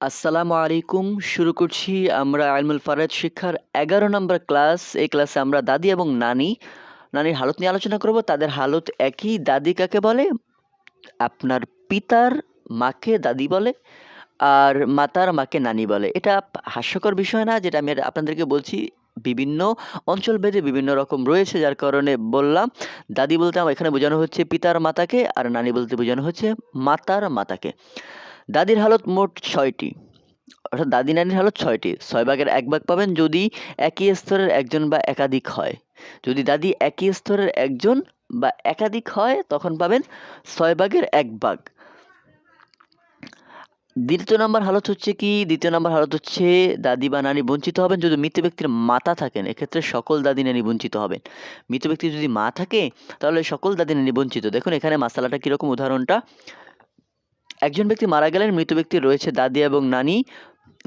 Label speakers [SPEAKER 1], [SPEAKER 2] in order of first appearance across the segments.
[SPEAKER 1] আসসালামু আলাইকুম। শুরু করছি আমরা আলমুল ফারাজ শিক্ষার এগারো নম্বর ক্লাস। এই ক্লাসে আমরা দাদি এবং নানি, নানির হালত নিয়ে আলোচনা করব। তাদের হালত একই, দাদি কাকে বলে? আপনার পিতার মাকে দাদি বলে, আর মাতার মাকে নানি বলে। এটা হাস্যকর বিষয় না, যেটা আমি আপনাদেরকে বলছি, বিভিন্ন অঞ্চল ভেদে বিভিন্ন রকম রয়েছে, যার কারণে বললাম, দাদি বলতে আমার এখানে বোঝানো হচ্ছে পিতার মাতাকে, আর নানি বলতে বোঝানো হচ্ছে মাতার মাতাকে। দাদির হালত মোট ছয়টি। অর্থাৎ দাদি নানির হালত ছয়টি। ছয় ভাগের এক ভাগ পাবেন যদি একই স্তরের একজন বা একাধিক হয়। যদি দাদি একই স্তরের একজন বা একাধিক হয়, তখন পাবেন ছয় ভাগের এক ভাগ। দ্বিতীয় নম্বর হালত হচ্ছে কি? দ্বিতীয় নম্বর হালত হচ্ছে দাদি বা নানি বঞ্চিত হবেন যদি মৃত ব্যক্তির মাতা থাকেন। এক্ষেত্রে সকল দাদি নানি বঞ্চিত হবেন। মৃত ব্যক্তির যদি মা থাকে, তাহলে সকল দাদি নানি বঞ্চিত। দেখুন এখানে মাসালাটা কীরকম, উদাহরণটা একজন ব্যক্তি মারা গেলেন, মৃত ব্যক্তি রয়েছে দাদি এবং নানি,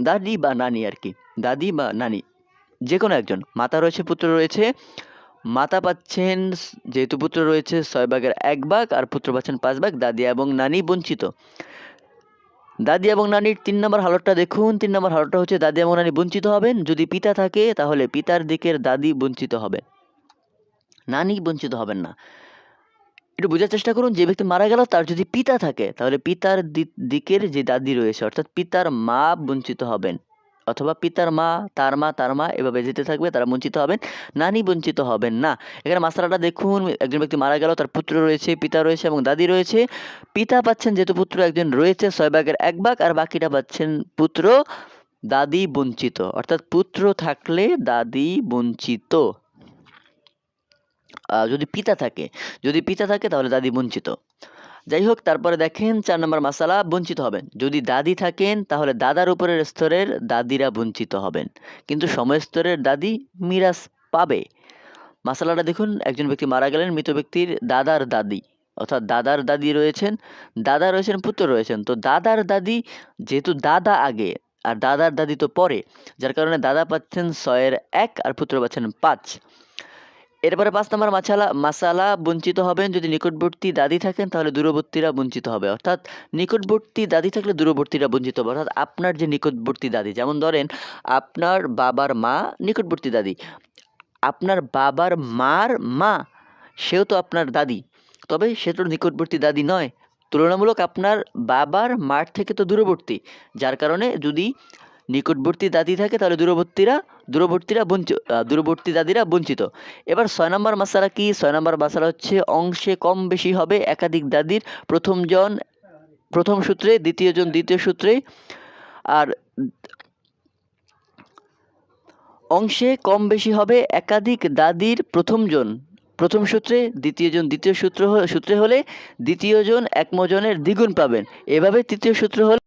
[SPEAKER 1] দাদি বা নানি আর কি, দাদি বা নানি যে কোনো একজন। মাতা রয়েছে, পুত্র রয়েছে। মাতা পাচ্ছেন, যেহেতু পুত্র রয়েছে, ছয় ভাগের এক ভাগ আর পুত্র পাচ্ছেন পাঁচ ভাগ, দাদি এবং নানি বঞ্চিত। দাদি এবং নানির তিন নম্বর হালতটা দেখুন। তিন নম্বর হালতটা হচ্ছে দাদি এবং নানি বঞ্চিত হবেন। যদি পিতা থাকে, তাহলে পিতার দিকের দাদি বঞ্চিত হবে। নানি বঞ্চিত হবেন না। একটু বোঝার চেষ্টা করুন, যে ব্যক্তি মারা গেল, তার যদি পিতা থাকে, তাহলে পিতার দিকের যে দাদি রয়েছে, অর্থাৎ পিতার মা বঞ্চিত হবেন। অথবা পিতার মা, তার মা তার মা এভাবে যেতে থাকবে, তারা বঞ্চিত হবেন, নানি বঞ্চিত হবেন না। এখানে মাসালাটা দেখুন, একজন ব্যক্তি মারা গেল, তার পুত্র রয়েছে, পিতা রয়েছে এবং দাদি রয়েছে। পিতা পাচ্ছেন যেহেতু পুত্র একজন রয়েছে, ছয় ভাগের এক ভাগ, আর বাকিটা পাচ্ছেন পুত্র, দাদি বঞ্চিত। অর্থাৎ পুত্র থাকলে দাদি বঞ্চিত। যদি পিতা থাকে। যদি পিতা থাকে তাহলে দাদি বঞ্চিত। যাই হোক, তারপরে দেখেন চার নম্বর মাসালা, বঞ্চিত হবেন। যদি দাদি থাকেন, তাহলে দাদার উপরের স্তরের দাদিরা বঞ্চিত হবেন। কিন্তু সময় স্তরের দাদি মিরাজ পাবে। মাসালাটা দেখুন, একজন ব্যক্তি মারা গেলেন, মৃত ব্যক্তির দাদার দাদি। অর্থাৎ দাদার দাদি রয়েছেন, দাদা রয়েছেন, পুত্র রয়েছেন। তো দাদার দাদি যেহেতু দাদা আগে, আর দাদার দাদি তো পরে, যার কারণে দাদা পাচ্ছেন ছয়ের এক আর পুত্র পাচ্ছেন পাঁচ। এরপরে পাঁচ নম্বর মাছালা মাসালা বঞ্চিত হবেন যদি নিকটবর্তী দাদি থাকেন, তাহলে দূরবর্তীরা বঞ্চিত হবে। অর্থাৎ নিকটবর্তী দাদি থাকলে দূরবর্তীরা বঞ্চিত হবে। অর্থাৎ আপনার যে নিকটবর্তী দাদি, যেমন ধরেন আপনার বাবার মা নিকটবর্তী দাদি। আপনার বাবার মার মা, সেও তো আপনার দাদি। তবে সে তো নিকটবর্তী দাদি নয়। তুলনামূলক আপনার বাবার মার থেকে তো দূরবর্তী। যার কারণে যদি নিকটবর্তী দাদি থাকে, তাহলে দূরবর্তীরা দূরবর্তীরা বঞ্চিত দূরবর্তী দাদিরা বঞ্চিত। এবার ছয় নম্বর মশালা কি? ছয় নম্বর মশালা হচ্ছে অংশে কম বেশি হবে একাধিক দাদির, প্রথম জন, প্রথম সূত্রে, দ্বিতীয় জন, দ্বিতীয় সূত্রে। আর অংশে কম বেশি হবে একাধিক দাদির প্রথম জন, প্রথম সূত্রে, দ্বিতীয় জন, দ্বিতীয় সূত্র সূত্রে হলে দ্বিতীয় জন একমজনের দ্বিগুণ পাবেন। এভাবে তৃতীয় সূত্র হলে